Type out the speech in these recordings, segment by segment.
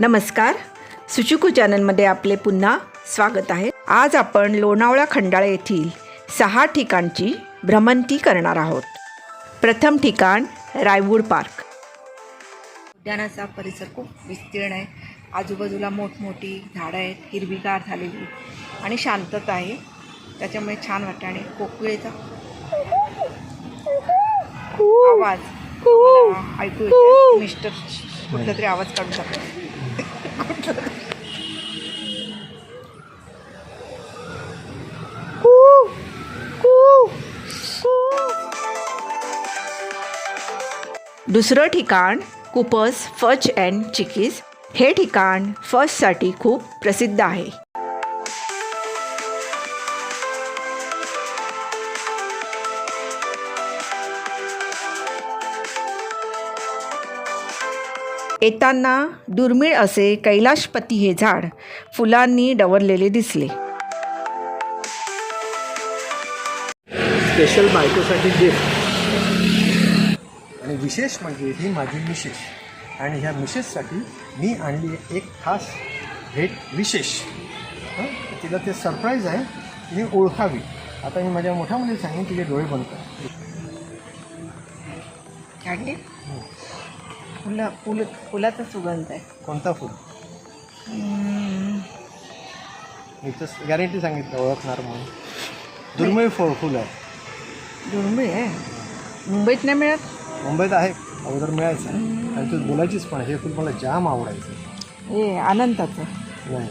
नमस्कार. सुचुकू चॅनलमध्ये आपले पुन्हा स्वागत आहे. आज आपण लोणावळा खंडाळा येथील सहा ठिकाणची भ्रमंती करणार आहोत. प्रथम ठिकाण रायवूड पार्क. उद्यानाचा परिसर खूप विस्तीर्ण आहे. आजूबाजूला मोठमोठी झाडं आहेत हिरवीगार झालेली आणि शांतता आहे. त्याच्यामुळे छान वाटतं आणि कोकिळेचा आवाज ऐकू येतो मिस्टर कुठला तरी आवाज काढू शकतो. दुसरं ठिकाण कुपस फच अँड चिकीज हे ठिकाण फचसाठी खूप प्रसिद्ध आहे. येताना दुर्मिळ असे कैलाशपती हे झाड फुलांनी डवरलेले दिसले. स्पेशल बायकोसाठी गिफ्ट आणि विशेष म्हणजे ही माझी मिसेस. आणि ह्या मिसेससाठी मी आणली एक खास भेट विशेष. हं? तिला ते सरप्राईज आहे. तिने ओळखावी. आता मी माझ्या मोठ्या मुलीला सांगेन तिचे डोळे बंद कर. काढले फुलं फुल फुलाचा सुगंध आहे. कोणता फुल? गॅरंटी सांगितलं ओळखणार म्हणून. दुर्मिळ फळ फुल आहे दुर्मिळ आहे. मुंबईत नाही मिळत? मुंबईत आहे. अगोदर मिळायचं. आणि तू बोलायचीच पण हे फुल मला जाम आवडायचं. हे अनंताचं. नाही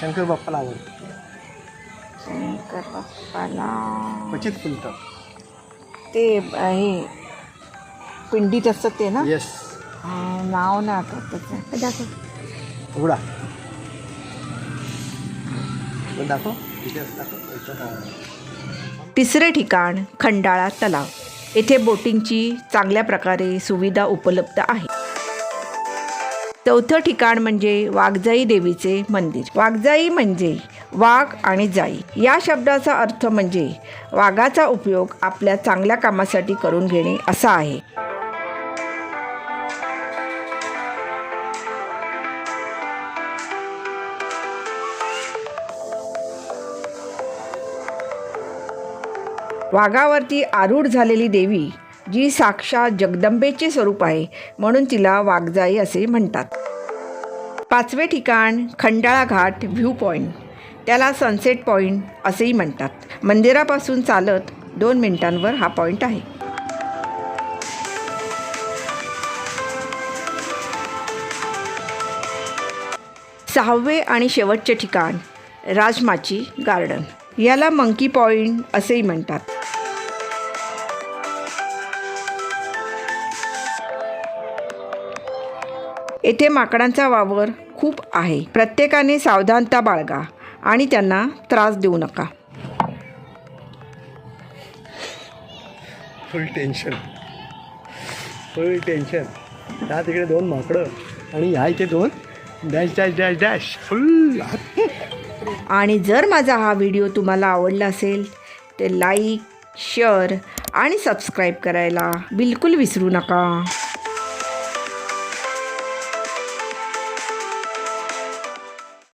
शंकर बाप्पाला आवडतं. शंकर बाप्पाला. क्वचित फुलतं. ते अ, हे पिंडीत असतं ते ना? येस नाव ना आठवत त्याचं. हे दाखव. उघडा. दाखव. हा. तिसरे ठिकाण खंडाळा तलाव. येथे बोटिंगची चांगल्या प्रकारे सुविधा उपलब्ध आहे. चौथं ठिकाण म्हणजे वाघजाई देवीचे मंदिर. वाघजाई म्हणजे वाघ आणि जाई. या शब्दाचा अर्थ म्हणजे वाघाचा उपयोग आपल्या चांगल्या कामासाठी करून घेणे असा आहे. वाघावरती आरूढ झालेली देवी जी साक्षात जगदंबेचे स्वरूप आहे म्हणून तिला वाघजाई असे म्हणतात. पाचवे ठिकाण खंडाळा घाट व्ह्यू पॉईंट त्याला सनसेट पॉईंट असेही म्हणतात. मंदिरापासून चालत दोन मिनिटांवर हा पॉईंट आहे. सहावे आणि शेवटचे ठिकाण राजमाची गार्डन. याला मंकी पॉईंट असेही म्हणतात. येथे माकडांचा वावर खूप आहे. प्रत्येकाने सावधानता बाळगा आणि त्यांना त्रास देऊ नका. फुल टेन्शन फुल टेन्शन त्या तिकडे दोन माकडं आणि ह्या इथे दोन. Dash dash dash dash full आणि जर माझा हा व्हिडिओ तुम्हाला आवडला असेल तर लाईक शेअर आणि सबस्क्राईब करायला बिलकुल विसरू नका.